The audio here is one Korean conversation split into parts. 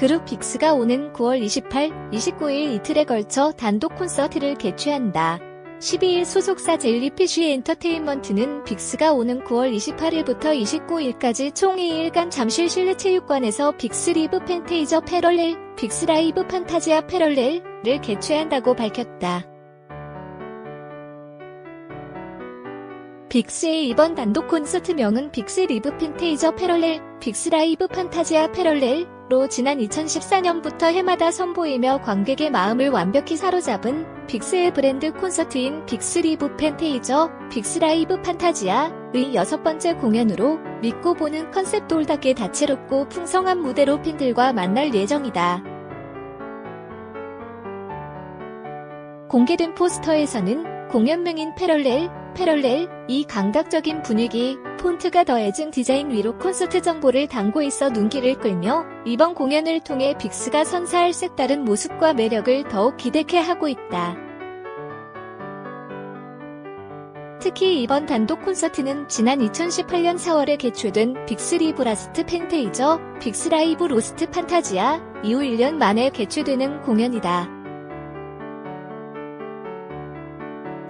그룹 빅스가 오는 9월 28, 29일 이틀에 걸쳐 단독 콘서트를 개최한다. 12일 소속사 젤리피쉬 엔터테인먼트는 빅스가 오는 9월 28일부터 29일까지 총 2일간 잠실 실내체육관에서 빅스 리브 팬테이저 패럴렐, 빅스 라이브 판타지아 패럴렐을 개최한다고 밝혔다. 빅스의 이번 단독 콘서트명은 빅스 리브 팬테이저 패럴렐, 빅스 라이브 판타지아 패럴렐 로 지난 2014년부터 해마다 선보이며 관객의 마음을 완벽히 사로잡은 빅스의 브랜드 콘서트인 빅스 리브 팬테이저, 빅스 라이브 판타지아의 여섯 번째 공연으로 믿고 보는 컨셉 돌답게 다채롭고 풍성한 무대로 팬들과 만날 예정이다. 공개된 포스터에서는 공연명인 패럴렐, 패럴렐, 이 감각적인 분위기, 폰트가 더해진 디자인 위로 콘서트 정보를 담고 있어 눈길을 끌며 이번 공연을 통해 빅스가 선사할 색다른 모습과 매력을 더욱 기대케 하고 있다. 특히 이번 단독 콘서트는 지난 2018년 4월에 개최된 빅스 리브 라스트 팬테이저, 빅스 라이브 로스트 판타지아 이후 1년 만에 개최되는 공연이다.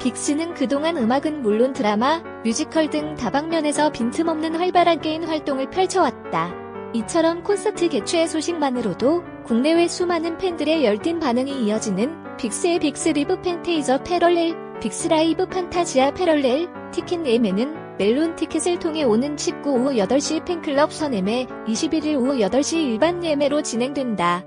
빅스는 그동안 음악은 물론 드라마, 뮤지컬 등 다방면에서 빈틈없는 활발한 게임 활동을 펼쳐왔다. 이처럼 콘서트 개최 소식만으로도 국내외 수많은 팬들의 열띤 반응이 이어지는 빅스의 빅스 리브 팬테이저 패럴렐, 빅스 라이브 판타지아 패럴렐, 티켓 예매는 멜론 티켓을 통해 오는 19 오후 8시 팬클럽 선예매, 21일 오후 8시 일반 예매로 진행된다.